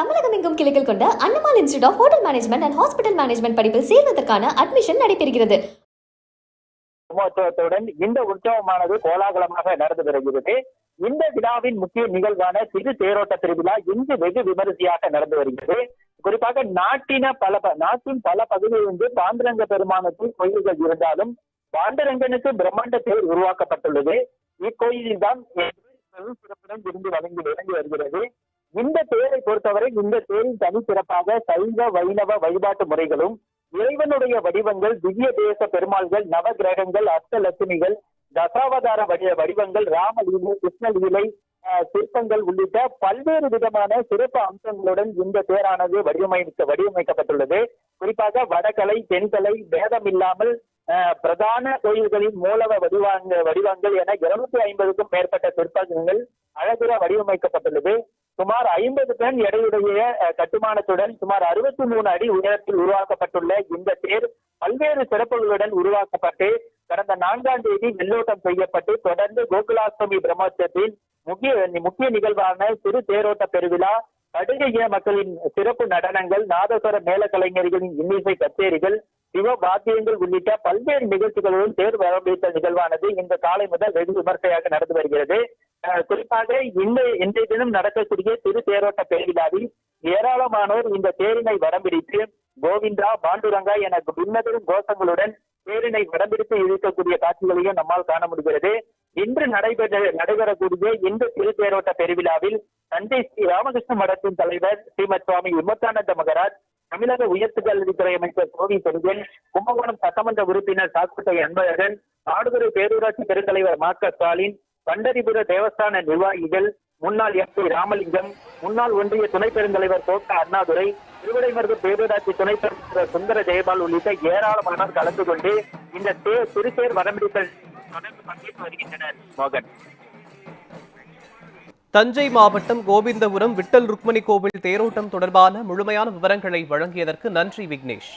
தமிழகம் எங்கும் கிளைகள் கொண்ட Annamalai institute of hotel management and hospital management படிப்பில் சேர்வதற்கான அட்மிஷன் நடைபெறுகிறது. மகோத்சவத்துடன் இந்த உற்சவமானது கோலாகலமாக நடந்து வருகிறது. இந்த விழாவின் முக்கிய நிகழ்வான சிறு தேரோட்ட திருவிழா இன்று வெகு விமரிசையாக நடந்து வருகிறது. குறிப்பாக நாட்டின பல ப- நாட்டின் பல பகுதியிலிருந்து பாண்டுரங்க பெருமானத்தில் கோயில்கள் இருந்தாலும் பாண்டரங்கனுக்கு பிரம்மாண்ட தேர் உருவாக்கப்பட்டுள்ளது. இக்கோயிலில் தான் சிறப்புடன் விருந்து வழங்கி விளங்கி வருகிறது. இந்த தேரை பொறுத்தவரை இந்த தேரின் தனி சிறப்பாக சைவ வைணவ வழிபாட்டு முறைகளும் இறைவனுடைய வடிவங்கள் திவ்ய தேச பெருமாள்கள் நவ கிரகங்கள் அஷ்டலட்சுமிகள் தசாவதார வடிவ வடிவங்கள் ராமலீலை கிருஷ்ணலீலை ஆஹ், சிற்பங்கள் உள்ளிட்ட பல்வேறு விதமான சிறப்பு அம்சங்களுடன் இந்த தேரானது வடிவமைக்க வடிவமைக்கப்பட்டுள்ளது. குறிப்பாக வடகலை தென்கலை பேதம் இல்லாமல் ஆஹ், பிரதான கோயில்களின் மூலவ வடிவாங்க வடிவங்கள் என இருநூத்தி ஐம்பதுக்கும் மேற்பட்ட சிற்பங்கள் அழகிற வடிவமைக்கப்பட்டுள்ளது. சுமார் ஐம்பது டன் எடையுடைய கட்டுமானத்துடன் சுமார் அறுபத்தி மூணு அடி உயரத்தில் உருவாக்கப்பட்டுள்ள இந்த தேர் பல்வேறு சிறப்புகளுடன் உருவாக்கப்பட்டு கடந்த நான்காம் தேதி வெள்ளோட்டம் செய்யப்பட்டு தொடர்ந்து கோகுலாஷ்டமி பிரம்மோத்சவத்தின் முக்கிய முக்கிய நிகழ்வான சிறு தேரோட்ட பெருவிழா படுகைய மக்களின் சிறப்பு நடனங்கள் நாதஸ்வர மேல கலைஞர்களின் இன்னிசை கச்சேரிகள் சிவ வாத்தியங்கள் உள்ளிட்ட பல்வேறு நிகழ்ச்சிகளுடன் தேர் வரவேற்ற நிகழ்வானது இந்த காலை முதல் வெகு விமர்சையாக நடந்து வருகிறது. குறிப்பாக இந்த இன்றைய தினம் நடக்கக்கூடிய திரு தேரோட்ட பெருவிழாவில் ஏராளமானோர் இந்த தேரினை வரம்பிடித்து கோவிந்தா பாண்டுரங்கா என பின்னதரும் கோஷங்களுடன் தேரினை வரம்பிடித்து இழுக்கக்கூடிய காட்சிகளையும் நம்மால் காண முடிகிறது. இன்று நடைபெற நடைபெறக்கூடிய இந்த திரு தேரோட்ட பெருவிழாவில் தஞ்சை ஸ்ரீ ராமகிருஷ்ண மடத்தின் தலைவர் ஸ்ரீமத் சுவாமி விமத்தானந்த மகராஜ் தமிழக உயர்த்து கல்வித்துறை அமைச்சர் கோவி செல்வன் கும்பகோணம் சட்டமன்ற உறுப்பினர் சாக்குட்டை அன்பழகன் ஆடுதுறை பேரூராட்சி பெருந்தலைவர் மா ஸ்டாலின் பண்டரிபுர தேவஸ்தான நிர்வாகிகள் முன்னாள் எம்பி ராமலிங்கம் முன்னாள் ஒன்றிய துணை பெருந்தலைவர் கோட்டா அண்ணாதுரை திருவிடைமருது பேரூராட்சி துணை பெருந்தலைவர் சுந்தர ஜெயபால் உள்ளிட்ட ஏராளமானோர் கலந்து கொண்டு இந்த தே- திருத்தேர் வரம்பிடித்தல் தொடர்ந்து பங்கேற்று வருகின்றனர். மோகன். தஞ்சை மாவட்டம் கோவிந்தபுரம் விட்டல் ருக்மணி கோவில் தேரோட்டம் தொடர்பான முழுமையான விவரங்களை வழங்கியதற்கு நன்றி விக்னேஷ்.